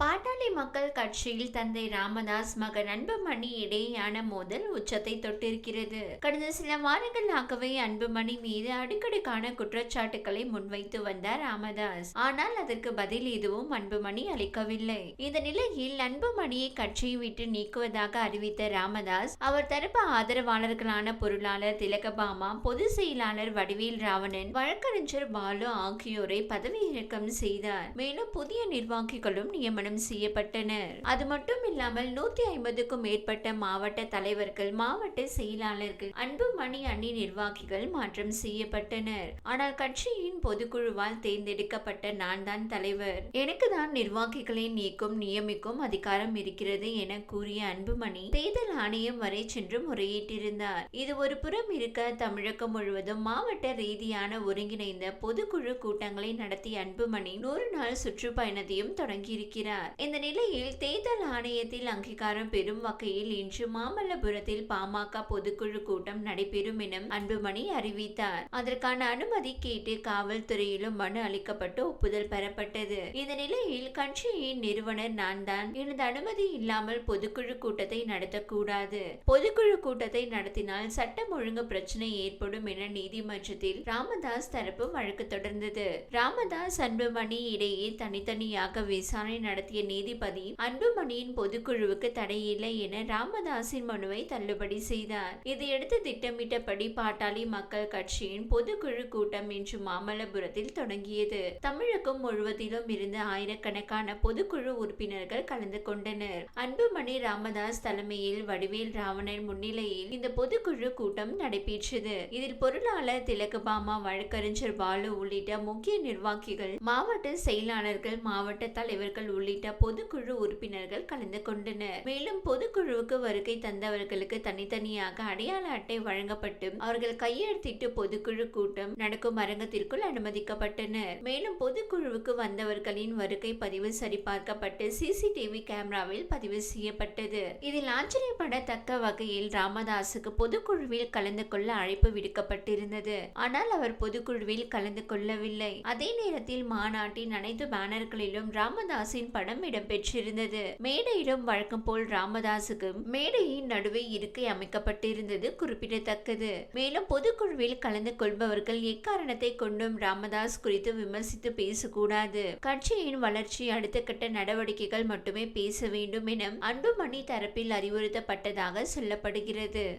பாட்டாளி மக்கள் கட்சியில் தந்தை ராமதாஸ் மகன் அன்புமணி இடையேயான மோதல் உச்சத்தை தொட்டிருக்கிறது. கடந்த சில வாரங்களாகவே அன்புமணி மீது அடிக்கடிக்கான குற்றச்சாட்டுகளை முன்வைத்து வந்தார் ராமதாஸ். ஆனால் அதற்கு பதில் எதுவும் அன்புமணி அளிக்கவில்லை. இந்த நிலையில் அன்புமணியை கட்சியை விட்டு நீக்குவதாக அறிவித்த ராமதாஸ் அவர் தரப்பு ஆதரவாளர்களான பொருளாளர் திலகபாமா பொதுச் செயலாளர் வடிவேல் ராவணன் வழக்கறிஞர் பாலு ஆகியோரை பதவியிறக்கம் செய்தார். மேலும் புதிய நிர்வாகிகளும் நியமனம் செய்யப்பட்டனர். அது மட்டும் இல்லாமல் நூத்தி ஐம்பதுக்கும் மேற்பட்ட மாவட்ட தலைவர்கள் மாவட்ட செயலாளர்கள் அன்புமணி அணி நிர்வாகிகள் மாற்றம் செய்யப்பட்டனர். ஆனால் கட்சியின் பொதுக்குழுவால் தேர்ந்தெடுக்கப்பட்ட நான் தான் தலைவர். எனக்கு தான் நிர்வாகிகளை நீக்கும் நியமிக்கும் அதிகாரம் இருக்கிறது என கூறிய அன்புமணி தேர்தல் ஆணையம் வரை சென்று முறையிட்டிருந்தார். இது ஒரு புறம் இருக்க தமிழகம் முழுவதும் மாவட்ட ரீதியான ஒருங்கிணைந்த பொதுக்குழு கூட்டங்களை நடத்திய அன்புமணி நூறு நாள் சுற்றுப்பயணத்தையும் தொடங்கியிருக்கிறார். இந்த நிலையில் தேர்தல் ஆணையத்தில் அங்கீகாரம் பெறும் வகையில் இன்று மாமல்லபுரத்தில் பாமக பொதுக்குழு கூட்டம் நடைபெறும் என அன்புமணி அறிவித்தார். அதற்கான அனுமதி கேட்டு காவல்துறையிலும் மனு அளிக்கப்பட்டு ஒப்புதல் பெறப்பட்டது. இந்த நிலையில் கட்சியின் நிறுவனர் நான் தான். எனது அனுமதி இல்லாமல் பொதுக்குழு கூட்டத்தை நடத்தக்கூடாது. பொதுக்குழு கூட்டத்தை நடத்தினால் சட்டம் ஒழுங்கு பிரச்சனை ஏற்படும் என நீதிமன்றத்தில் ராமதாஸ் தரப்பு வழக்கு தொடர்ந்தது. ராமதாஸ் அன்புமணி இடையே தனித்தனியாக விசாரணை நடத்த நடத்திய நீதிபதி அன்புமணியின் பொதுக்குழுவுக்கு தடையில்லை என ராமதாஸின் மனுவை தள்ளுபடி செய்தார். இதையடுத்து திட்டமிட்டபடி பாட்டாளி மக்கள் கட்சியின் பொதுக்குழு கூட்டம் இன்று மாமல்லபுரத்தில் தொடங்கியது. தமிழகம் முழுவதிலும் இருந்து ஆயிரக்கணக்கான பொதுக்குழு உறுப்பினர்கள் கலந்து கொண்டனர். அன்புமணி ராமதாஸ் தலைமையில் வடிவேல் ராவணன் முன்னிலையில் இந்த பொதுக்குழு கூட்டம் நடைபெற்றது. இதில் பொருளாளர் திலகபாமா வழக்கறிஞர் பாலு உள்ளிட்ட முக்கிய நிர்வாகிகள் மாவட்ட செயலாளர்கள் மாவட்ட தலைவர்கள் உள்ளிட்ட பொதுக்குழு உறுப்பினர்கள் கலந்து கொண்டனர். மேலும் பொதுக்குழுவுக்கு வருகை தந்தவர்களுக்கு தனித்தனியாக அடையாள அட்டை வழங்கப்பட்டு அவர்கள் கையெழுத்திட்டு பொதுக்குழு கூட்டம் நடக்கும் அரங்கத்திற்குள் அனுமதிக்கப்பட்டனர். மேலும் பொதுக்குழுவுக்கு வந்தவர்களின் வருகை பதிவு சரிபார்க்கப்பட்டு சிசிடிவி கேமராவில் பதிவு செய்யப்பட்டது. இதில் ஆச்சரியப்படத்தக்க வகையில் ராமதாசுக்கு பொதுக்குழுவில் கலந்து கொள்ள அழைப்பு விடுக்கப்பட்டிருந்தது. ஆனால் அவர் பொதுக்குழுவில் கலந்து கொள்ளவில்லை. அதே நேரத்தில் மாநாட்டின் அனைத்து பேனர்களிலும் ராமதாஸின் படம் இடம்பெற்றிருந்தது. மேடையிடம் வழக்கம் போல் ராமதாசுக்கு மேடையின் நடுவே இருக்கை அமைக்கப்பட்டிருந்தது குறிப்பிடத்தக்கது. மேலும் பொதுக்குழுவில் கலந்து கொள்பவர்கள் எக்காரணத்தை கொண்டும் ராமதாஸ் குறித்து விமர்சித்து பேசக்கூடாது. கட்சியின் வளர்ச்சி அடுத்த கட்ட நடவடிக்கைகள் மட்டுமே பேச வேண்டும் என அன்புமணி தரப்பில் அறிவுறுத்தப்பட்டதாக சொல்லப்படுகிறது.